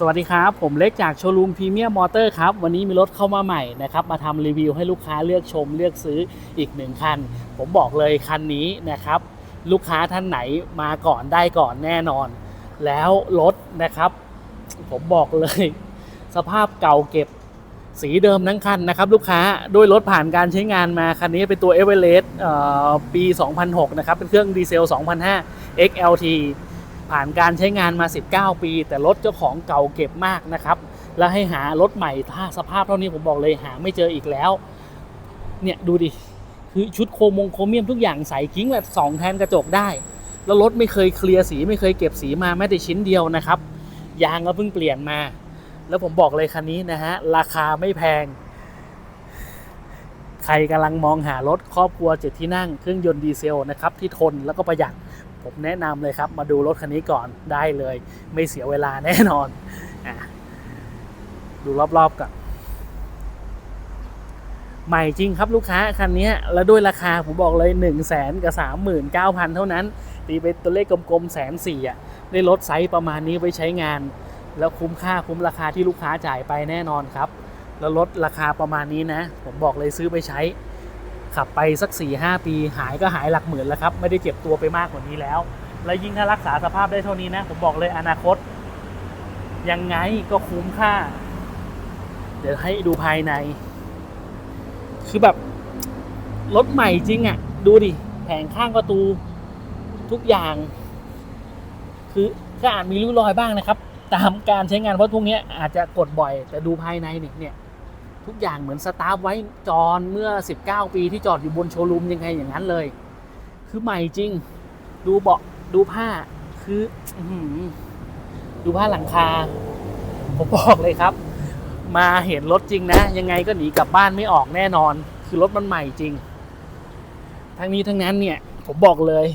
สวัสดีครับ ผมเล็กจากโชว์รูมพรีเมียมมอเตอร์ครับ วันนี้มีรถเข้ามาใหม่นะครับ มาทำรีวิวให้ลูกค้าเลือกชมเลือกซื้ออีกหนึ่งคัน ผมบอกเลยคันนี้นะครับ ลูกค้าท่านไหนมาก่อนได้ก่อนแน่นอน แล้วรถนะครับ ผมบอกเลย สภาพเก่าเก็บสีเดิมทั้งคันนะครับ ลูกค้าด้วยรถผ่านการใช้งานมา คันนี้เป็นตัว e v e r e s t ปี 2006 นะครับ เป็นเครื่องดีเซล 2005 XLT ผ่านการใช้งานมา 19 ปี แต่รถเจ้าของเก่าเก็บมากนะครับ แล้วให้หารถใหม่ถ้าสภาพเท่านี้ผมบอกเลยหาไม่เจออีกแล้ว เนี่ยดูดิคือชุดโครมงโครเมียมทุกอย่างใส่กิ้งแบบสองแทนกระจกได้ แล้วรถไม่เคยเคลียร์สี ไม่เคยเก็บสีมาแม้แต่ชิ้นเดียวนะครับยางก็เพิ่งเปลี่ยนมา แล้วผมบอกเลยคันนี้นะฮะราคาไม่แพง ใครกำลังมองหารถครอบครัวเจ็ดที่นั่งเครื่องยนต์ดีเซลนะครับที่ทนแล้วก็ประหยัด ผมแนะนำเลยครับ มาดูรถคันนี้ก่อนได้เลย ไม่เสียเวลาแน่นอนอดูรอบๆก่อนใหม่จริงครับลูกค้าคันนี้แล้วด้วยราคาผมบอกเลย1นึ่งแสนกับสามหมื่นเก้าพันเท่านั้น ตีเป็นตัวเลขกลมๆแสนสี่อะได้รถไซส์ประมาณนี้ไว้ใช้งาน แล้วคุ้มค่าคุ้มราคาที่ลูกค้าจ่ายไปแน่นอนครับ แล้วลดราคาประมาณนี้นะ ผมบอกเลยซื้อไปใช้ ขับไปสัก4 5ปี หายก็หายหลักหมื่นแล้วครับ ไม่ได้เจ็บตัวไปมากกว่านี้แล้ว และยิ่งถ้ารักษาสภาพได้เท่านี้นะ ผมบอกเลยอนาคต ยังไงก็คุ้มค่า เดี๋ยวให้ดูภายใน คือแบบ รถใหม่จริงอะ่ะ ดูดิ แผงข้างประตู ทุกอย่าง คือก็อาจมีริ้วรอยบ้างนะครับ ตามการใช้งานเพราะพวกเนี้ยอาจจะกดบ่อย แต่ดูภายในเนี่ยเนี่ย ทุกอย่างเหมือนสตาร์ฟไว้จอนเมื่อ 19 ปีที่จอดอยู่บนโชว์รูมยังไงอย่างนั้นเลย คือใหม่จริง ดูเบาะดูผ้าคืออดูผ้าหลังคา ผมบอกเลยครับ มาเห็นรถจริงนะ ยังไงก็หนีกลับบ้านไม่ออกแน่นอน คือรถมันใหม่จริง ทั้งนี้ทั้งนั้นเนี่ย ผมบอกเลย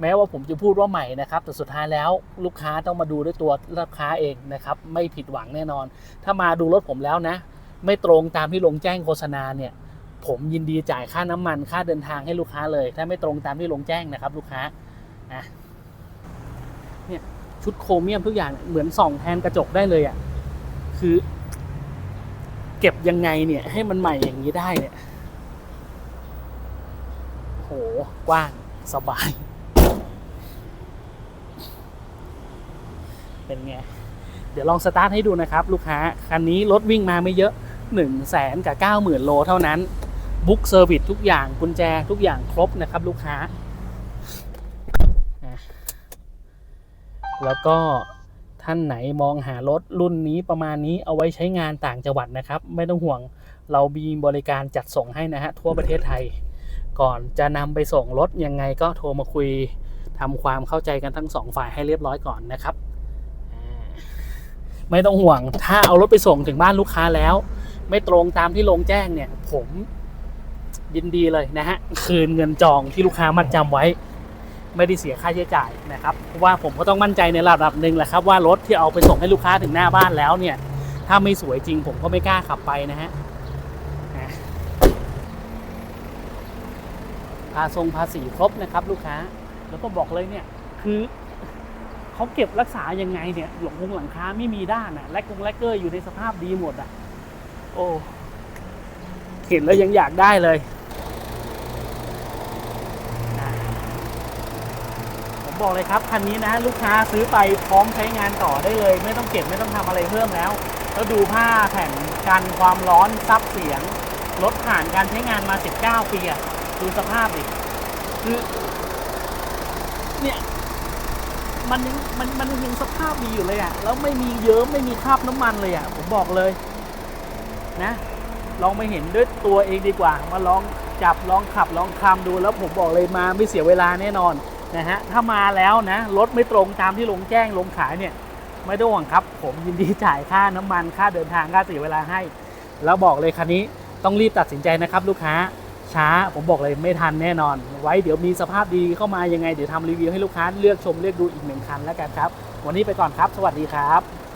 แม้ว่าผมจะพูดว่าใหม่นะครับ แต่สุดท้ายแล้วลูกค้าต้องมาดูด้วยตัวลูกค้าเองนะครับ ไม่ผิดหวังแน่นอน ถ้ามาดูรถผมแล้วนะ ไม่ตรงตามที่ลงแจ้งโฆษณาเนี่ยผมยินดีจ่ายค่าน้ำมันค่าเดินทางให้ลูกค้าเลย ถ้าไม่ตรงตามที่ลงแจ้งนะครับ ลูกค้าอะเนี่ยชุดโครเมียมทุกอย่างเหมือนส่องแทนกระจกได้เลยอะ่ะคือ เก็บยังไงเนี่ย ให้มันใหม่อย่างนี้ได้เนี่ยโหกว้างสบาย เป็นไง เดี๋ยวลองสตาร์ทให้ดูนะครับ ลูกค้าคันนี้รถวิ่งมาไม่เยอะ 1นึ่งแสนกับเก้าหมื่นโลเท่านั้น บุ๊กเซอร์วิสทุกอย่างกุญแจทุกอย่างครบนะครับลูกค้า แล้วก็ท่านไหนมองหารถรุ่นนี้ประมาณนี้เอาไว้ใช้งานต่างจังหวัดนะครับ ไม่ต้องห่วงเรามีบริการจัดส่งให้นะฮะทั่วประเทศไทย ก่อนจะนำไปส่งรถยังไงก็โทรมาคุยทำความเข้าใจกันทั้งสองฝ่ายให้เรียบร้อยก่อนนะครับไม่ต้องห่วง ถ้าเอารถไปส่งถึงบ้านลูกค้าแล้ว ไม่ตรงตามที่ลงแจ้งเนี่ย ผมยินดีเลยนะฮะ คืนเงินจองที่ลูกค้ามัดจำไว้ ไม่ได้เสียค่าใช้จ่ายนะครับเพราะว่าผมก็ต้องมั่นใจในระดับหนึ่งแหละครับว่ารถที่เอาไปส่งให้ลูกค้าถึงหน้าบ้านแล้วเนี่ย ถ้าไม่สวยจริงผมก็ไม่กล้าขับไปนะฮะอะภาทรงภาษีครบนะครับ ลูกค้า แล้วก็บอกเลยเนี่ย คือเขาเก็บรักษายังไงเนี่ยหลงคงหลังคาไม่มีด้านอะแลกกงแลกเกอร์อยู่ในสภาพดีหมดอะ อ้เห็นแล้วยังอยากได้เลยผมบอกเลยครับคันนี้นะ ลูกค้าซื้อไปพร้อมใช้งานต่อได้เลย ไม่ต้องเก็บไม่ต้องทำอะไรเพิ่มแล้ว แล้วดูผ้าแผ่นกันความร้อนซับเสียงรถผ่านการใช้งานมา 19 ปีอะดูสภาพดิคือ เนี่ยมันยังมันมันยังสภาพดีอยู่เลยอะ่ะแล้วไม่มีเยิ้มไม่มีคราบน้ำมันเลยอะผมบอกเลย นะ ลองไปเห็นด้วยตัวเองดีกว่า มาลองจับลองขับลองคำดูแล้วผมบอกเลยมาไม่เสียเวลาแน่นอนนะฮะถ้ามาแล้วนะรถไม่ตรงตามที่ลงแจ้งลงขายเนี่ยไม่ต้องห่วงครับ ผมยินดีจ่ายค่าน้ำมันค่าเดินทางค่าเสียเวลาให้ แล้วบอกเลยคันนี้ต้องรีบตัดสินใจนะครับ ลูกค้าช้าผมบอกเลยไม่ทันแน่นอน ไว้เดี๋ยวมีสภาพดีเข้ามายังไงเดี๋ยวทำรีวิวให้ลูกค้าเลือกชมเลือกดูอีกหนึ่งคันแล้วกันครับ วันนี้ไปก่อนครับ สวัสดีครับ